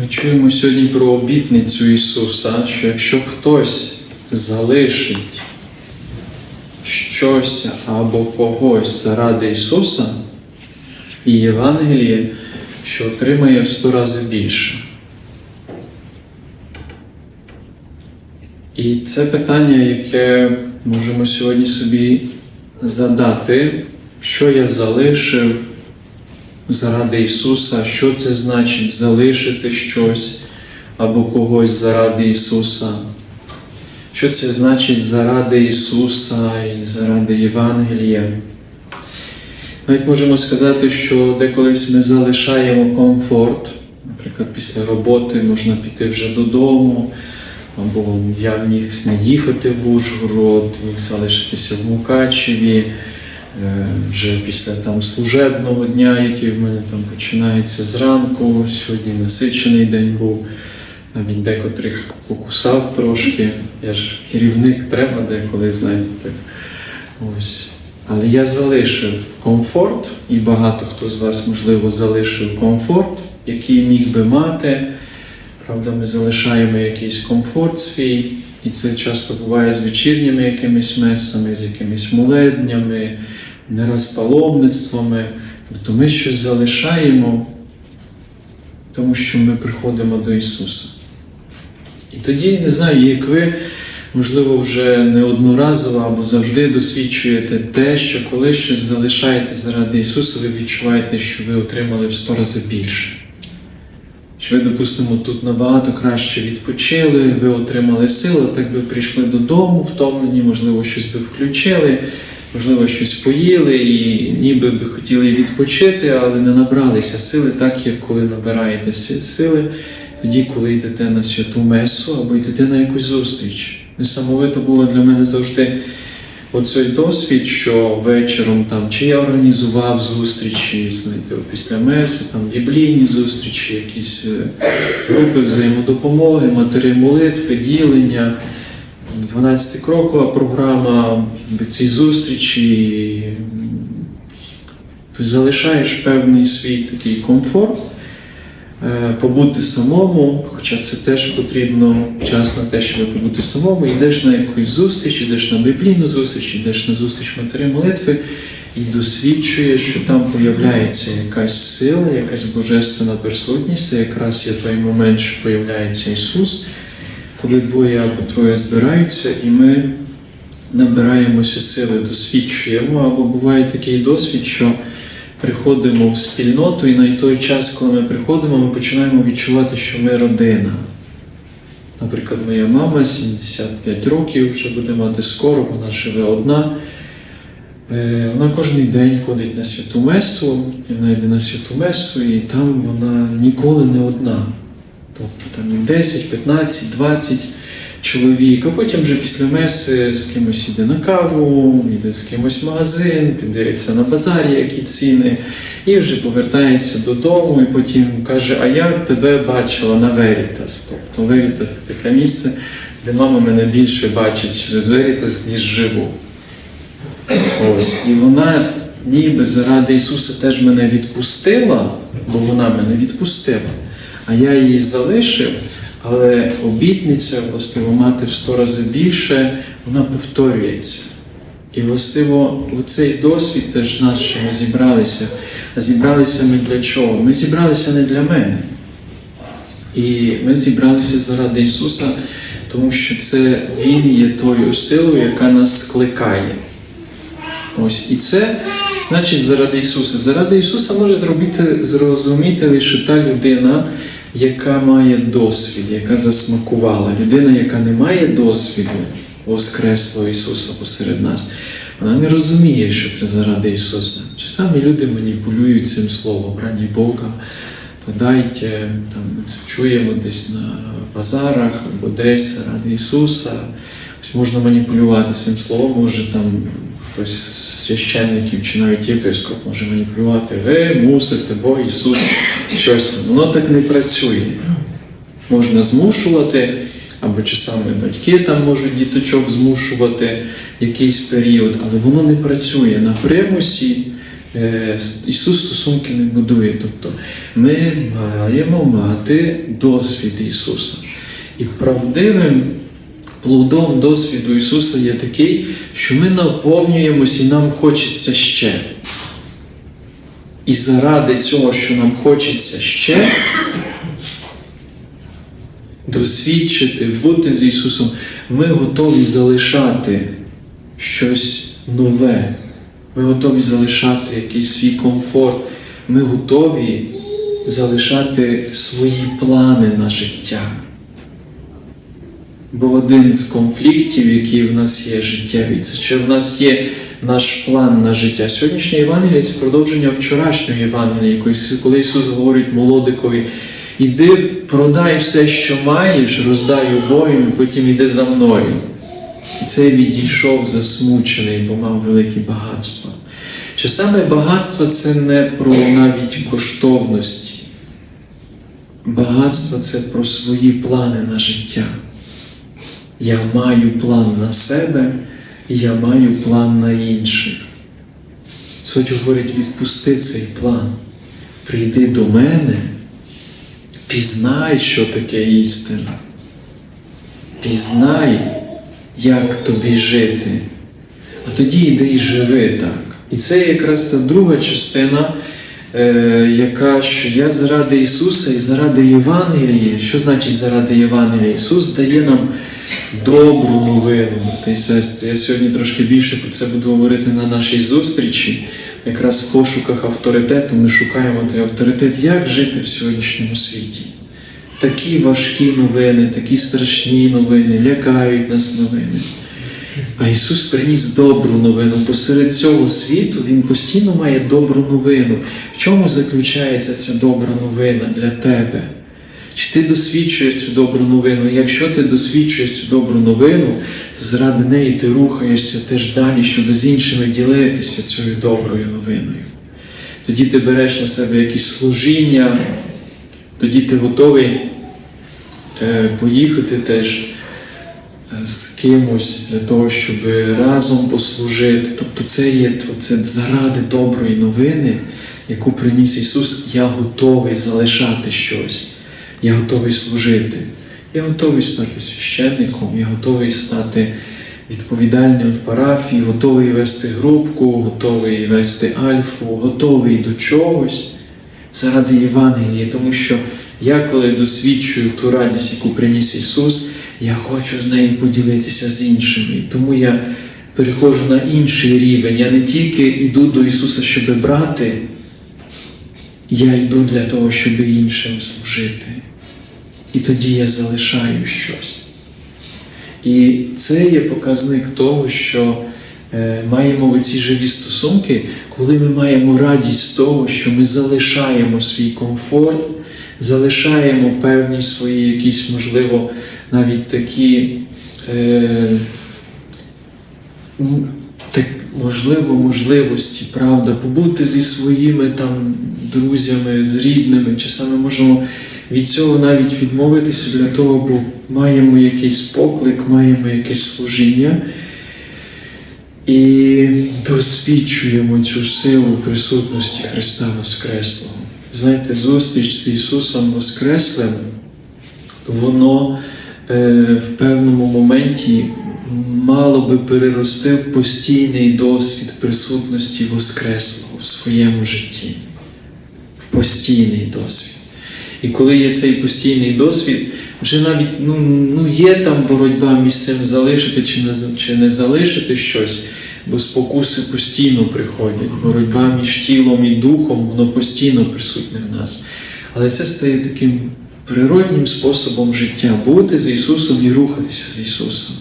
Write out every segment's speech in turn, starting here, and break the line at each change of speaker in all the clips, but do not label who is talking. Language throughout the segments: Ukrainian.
Ми чуємо сьогодні про обітницю Ісуса, що якщо хтось залишить щось або когось заради Ісуса і Євангеліє, що отримає в сто разів більше. І це питання, яке можемо сьогодні собі задати, що я залишив заради Ісуса, що це значить залишити щось або когось заради Ісуса. Що це значить заради Ісуса і заради Євангелія? Навіть можемо сказати, що деколись ми залишаємо комфорт. Наприклад, після роботи можна піти вже додому, або я міг не їхати в Ужгород, міг залишитися в Мукачеві. Е, Вже після там служебного дня, який в мене там починається зранку, сьогодні насичений день був, навіть декотрих покусав трошки. Я ж керівник треба деколи, знаєте. Ось. Але я залишив комфорт, і багато хто з вас, можливо, залишив комфорт, який міг би мати. Правда, ми залишаємо якийсь комфорт свій, і це часто буває з вечірніми якимись месами, з якимись молебнями, не раз паломництвами. Тобто ми щось залишаємо, тому що ми приходимо до Ісуса. І тоді, не знаю, як ви, можливо, вже неодноразово або завжди досвідчуєте те, що коли щось залишаєте заради Ісуса, ви відчуваєте, що ви отримали в сто разів більше. Що ви, допустимо, тут набагато краще відпочили, ви отримали сили, так би прийшли додому, втомлені, можливо, щось би включили, можливо, щось поїли і ніби би хотіли відпочити, але не набралися сили, так як коли набираєте сили, тоді, коли йдете на святу месу або йдете на якусь зустріч. Несамовито було для мене завжди оцей досвід, що вечором там чи я організував зустрічі, знаєте, після меси, там біблійні зустрічі, якісь е, групи взаємодопомоги, матері молитви, ділення. 12 крокова програма, ці зустрічі, ти залишаєш певний свій такий комфорт, е, побути самому, хоча це теж потрібно час на те, щоб побути самому, йдеш на якусь зустріч, йдеш на біблійну зустріч, йдеш на зустріч матері молитви і досвідчуєш, що там появляється якась сила, якась божественна присутність, це якраз є той момент, що появляється Ісус, коли двоє або троє збираються, і ми набираємося сили, досвідчуємо, або буває такий досвід, що приходимо в спільноту, і на той час, коли ми приходимо, ми починаємо відчувати, що ми родина. Наприклад, моя мама 75 років, вже буде мати скоро, вона живе одна. Е, Вона кожен день ходить на святу месу, вона йде на святу месу, і там вона ніколи не одна. Тобто там 10, 15, 20 чоловік, а потім вже після меси з кимось іде на каву, йде з кимось в магазин, піддивиться на базарі, які ціни, і вже повертається додому, і потім каже: А я тебе бачила на Veritas. Тобто Veritas це таке місце, де мама мене більше бачить через Veritas, ніж живу. Ось. І вона ніби заради Ісуса теж мене відпустила, бо вона мене відпустила, а я її залишив, але обітниця, властиво, мати в сто разів більше, вона повторюється. І властиво, оцей досвід теж наш, що ми зібралися. А зібралися ми для чого? Ми зібралися не для мене. І ми зібралися заради Ісуса, тому що це Він є тою силою, яка нас скликає. Ось і це значить заради Ісуса. Заради Ісуса може зробити, зрозуміти лише та людина, яка має досвід, яка засмакувала. Людина, яка не має досвіду Воскреслого Ісуса посеред нас, вона не розуміє, що це заради Ісуса. Часами люди маніпулюють цим словом, раді Бога, подайте, там це чуємо десь на базарах або десь ради Ісуса. Ось можна маніпулювати цим словом, може там хтось священників чи навіть єпископ може маніпулювати. Ви мусите, бо Ісус щось там. Воно так не працює. Можна змушувати, або часами батьки там можуть діточок змушувати якийсь період, але воно не працює на примусі е, Ісус стосунки не будує. Тобто ми маємо мати досвід Ісуса. І правдивим плодом досвіду Ісуса є такий, що ми наповнюємось і нам хочеться ще. І заради цього, що нам хочеться ще, досвідчити, бути з Ісусом, ми готові залишати щось нове. Ми готові залишати якийсь свій комфорт. Ми готові залишати свої плани на життя. Бо один з конфліктів, які в нас є життєві, це чи в нас є наш план на життя. Сьогоднішнє Євангеліє це продовження вчорашнього Євангелія, коли Ісус говорить молодикові, іди продай все, що маєш, роздай і потім іди за мною. І цей відійшов засмучений, бо мав великі багатства. Чи саме багатство це не про навіть коштовності. Багатство це про свої плани на життя. Я маю план на себе, я маю план на інших. Суть говорить, відпусти цей план. Прийди до мене, пізнай, що таке істина. Пізнай, як тобі жити. А тоді йди і живи так. І це якраз та друга частина, яка що я заради Ісуса і заради Євангелії. Що значить заради Євангелія? Ісус дає нам добру новину, брати і сестри. Я сьогодні трошки більше про це буду говорити на нашій зустрічі. Якраз в пошуках авторитету ми шукаємо той авторитет, як жити в сьогоднішньому світі. Такі важкі новини, такі страшні новини, лякають нас новини. А Ісус приніс добру новину. Посеред цього світу Він постійно має добру новину. В чому заключається ця добра новина для тебе? Чи ти досвідчуєш цю добру новину? Якщо ти досвідчуєш цю добру новину, то заради неї ти рухаєшся теж далі, щоб з іншими ділитися цією доброю новиною. Тоді ти береш на себе якісь служіння, тоді ти готовий е, поїхати теж з кимось для того, щоб разом послужити. Тобто це є це заради доброї новини, яку приніс Ісус, я готовий залишати щось, я готовий служити, я готовий стати священником, я готовий стати відповідальним в парафії, готовий вести групку, готовий вести альфу, готовий до чогось заради Євангелії, тому що я, коли досвідчую ту радість, яку приніс Ісус, я хочу з нею поділитися з іншими. Тому я переходжу на інший рівень. Я не тільки йду до Ісуса, щоб брати, я йду для того, щоб іншим служити. І тоді я залишаю щось. І це є показник того, що е, маємо ці живі стосунки, коли ми маємо радість того, що ми залишаємо свій комфорт, залишаємо певні свої якісь, можливо, навіть такі. Е, м, так, можливо, можливості, правда, побути зі своїми там друзями, з рідними, часами можемо від цього навіть відмовитися для того, бо маємо якийсь поклик, маємо якесь служіння і досвідчуємо цю силу присутності Христа Воскреслого. Знаєте, зустріч з Ісусом Воскреслим, воно в певному моменті мало би перерости в постійний досвід присутності Воскреслого в своєму житті, в постійний досвід. І коли є цей постійний досвід, вже навіть ну, ну є там боротьба між цим залишити чи не, чи не залишити щось, бо спокуси постійно приходять. Боротьба між тілом і духом, воно постійно присутнє в нас. Але це стає таким природнім способом життя бути з Ісусом і рухатися з Ісусом.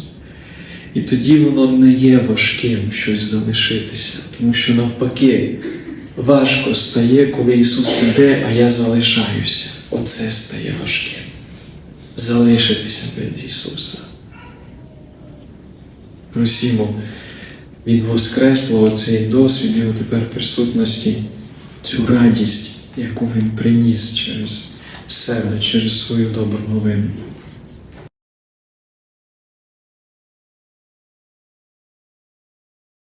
І тоді воно не є важким щось залишитися, тому що навпаки важко стає, коли Ісус іде, а я залишаюся. Оце стає важким. Залишитися без Ісуса. Просімо від Воскреслого цей досвід Його тепер присутності, цю радість, яку Він приніс через себе, через свою добру новину.